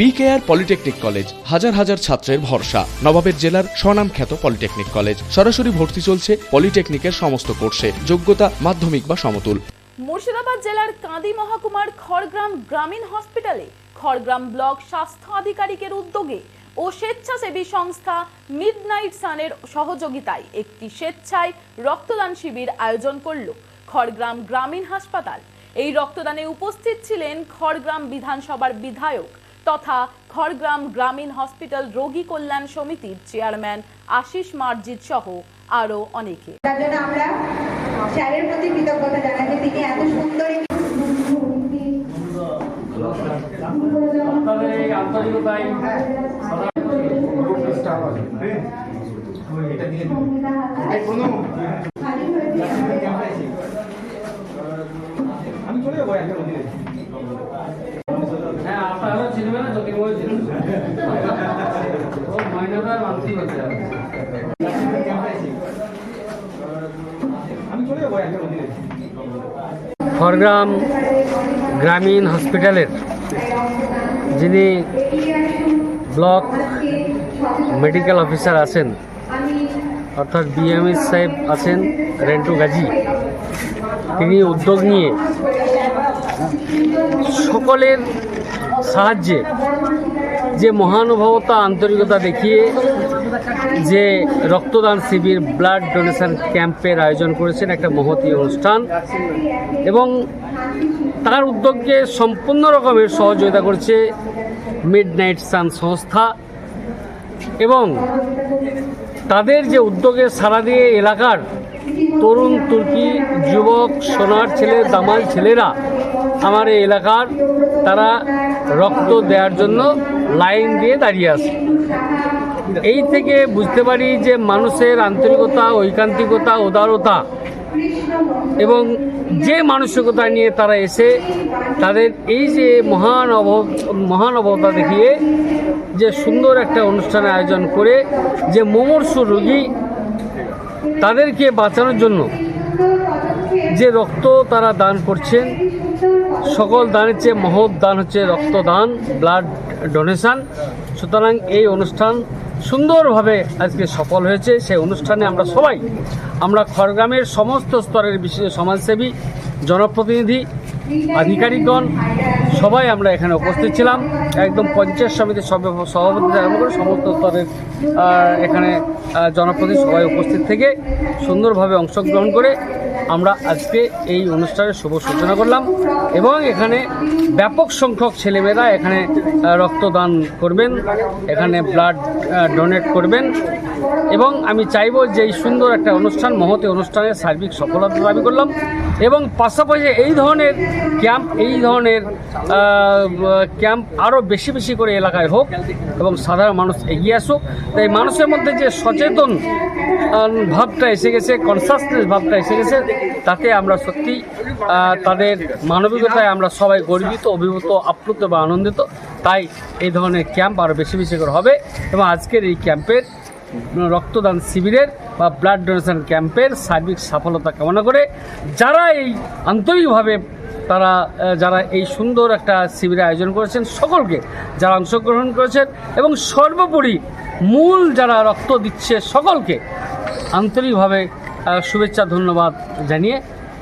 BKR polytechnic college হাজার হাজার ছাত্রের ভরসা। নবাবের জেলার স্বনামখ্যাত পলিটেকনিক কলেজ সরাসরি ভর্তি চলছে পলিটেকনিকের সমস্ত কোর্সে। যোগ্যতা মাধ্যমিক বা সমতুল। মুর্শিদাবাদ জেলার কাঁদি মহকুমার খড়গ্রাম গ্রামীণ হসপিটালে খড়গ্রাম ব্লক স্বাস্থ্য আধিকারিকের উদ্যোগে ও স্বেচ্ছাসেবী সংস্থা মিডনাইট সানের সহযোগিতায় একটি স্বেচ্ছায় রক্তদান শিবির আয়োজন করল খড়গ্রাম গ্রামীণ হাসপাতাল। এই রক্তদানে উপস্থিত ছিলেন খড়গ্রাম বিধানসভার বিধায়ক তথা খড়গ্রাম গ্রামীণ হসপিটাল রোগী কল্যাণ সমিতির চেয়ারম্যান আশিস মার্জিত সহ আরও অনেকে। তার জন্য আমরা স্যারের প্রতি কৃতজ্ঞতা তিনি এত সুন্দর একটি আপনাদের এই আন্তরিকতায় খড়গ্রাম গ্রামীণ হসপিটালের যিনি ব্লক মেডিকেল অফিসার আছেন, অর্থাৎ বিএমএস সাহেব আছেন, রেন্টু গাজী, তিনি উদ্যোগ নিয়ে সকলের সাহায্যে যে মহানুভবতা, আন্তরিকতা দেখিয়ে যে রক্তদান শিবির ব্লাড ডোনেশন ক্যাম্পের আয়োজন করেছেন একটা মহতী অনুষ্ঠান। এবং তার উদ্যোগকে সম্পূর্ণ রকমের সহযোগিতা করছে মিড নাইট সান সংস্থা এবং তাদের যে উদ্যোগে সারা দিয়ে এলাকার তরুণ, তুর্কি, যুবক, সোনার ছেলে, দামাল ছেলেরা আমার এই এলাকার, তারা রক্ত দেওয়ার জন্য লাইন দিয়ে দাঁড়িয়ে আছে। এই থেকে বুঝতে পারি যে মানুষের আন্তরিকতা, ঐকান্তিকতা, উদারতা এবং যে মানসিকতা নিয়ে তারা এসে তাদের এই যে মহান অব মহানবতা দেখিয়ে যে সুন্দর একটা অনুষ্ঠানের আয়োজন করে যে মুমূর্ষু রোগী তাদেরকে বাঁচানোর জন্য যে রক্ত তারা দান করছেন সকল দানের চেয়ে মহৎ দান হচ্ছে রক্তদান ব্লাড ডোনেশন সুতরাং এই অনুষ্ঠান সুন্দরভাবে আজকে সফল হয়েছে। সেই অনুষ্ঠানে আমরা সবাই, আমরা খড়গ্রামের সমস্ত স্তরের বিশেষ সমাজসেবী, জনপ্রতিনিধি, আধিকারিকগণ, সবাই আমরা এখানে উপস্থিত ছিলাম। একদম পঞ্চায়েত সমিতির সভাপতি আরম্ভ করে সমস্ত স্তরের এখানে জনপ্রতিনিধি সবাই উপস্থিত থেকে সুন্দরভাবে অংশগ্রহণ করে আমরা আজকে এই অনুষ্ঠানের শুভ সূচনা করলাম এবং এখানে ব্যাপক সংখ্যক ছেলেমেয়েরা এখানে রক্তদান করবেন, এখানে ব্লাড ডোনেট করবেন এবং আমি চাইব যে এই সুন্দর একটা অনুষ্ঠান মহতে অনুষ্ঠানের সার্বিক সফলতা দাবি করলাম। এবং পাশাপাশি এই ধরনের ক্যাম্প, এই ধরনের ক্যাম্প আরও বেশি বেশি করে এলাকায় হোক এবং সাধারণ মানুষ এগিয়ে আসুক। তাই মানুষের মধ্যে যে সচেতন ভাবটা এসে গেছে কনসাসনেস ভাবটা এসে গেছে, তাতে আমরা সত্যি তাদের মানবিকতায় আমরা সবাই গর্বিত, অভিভূত, আপ্লুত বা আনন্দিত। তাই এই ধরনের ক্যাম্প আরও বেশি বেশি করে হবে এবং আজকের এই ক্যাম্পের রক্তদান শিবিরের বা ব্লাড ডোনেশন ক্যাম্পের সার্বিক সফলতা কামনা করে যারা এই আন্তরিকভাবে তারা যারা এই সুন্দর একটা শিবিরের আয়োজন করেছেন, সকলকে যারা অংশগ্রহণ করেছেন এবং সর্বোপরি মূল যারা রক্ত দিচ্ছে, সকলকে আন্তরিকভাবে শুভেচ্ছা, ধন্যবাদ জানিয়ে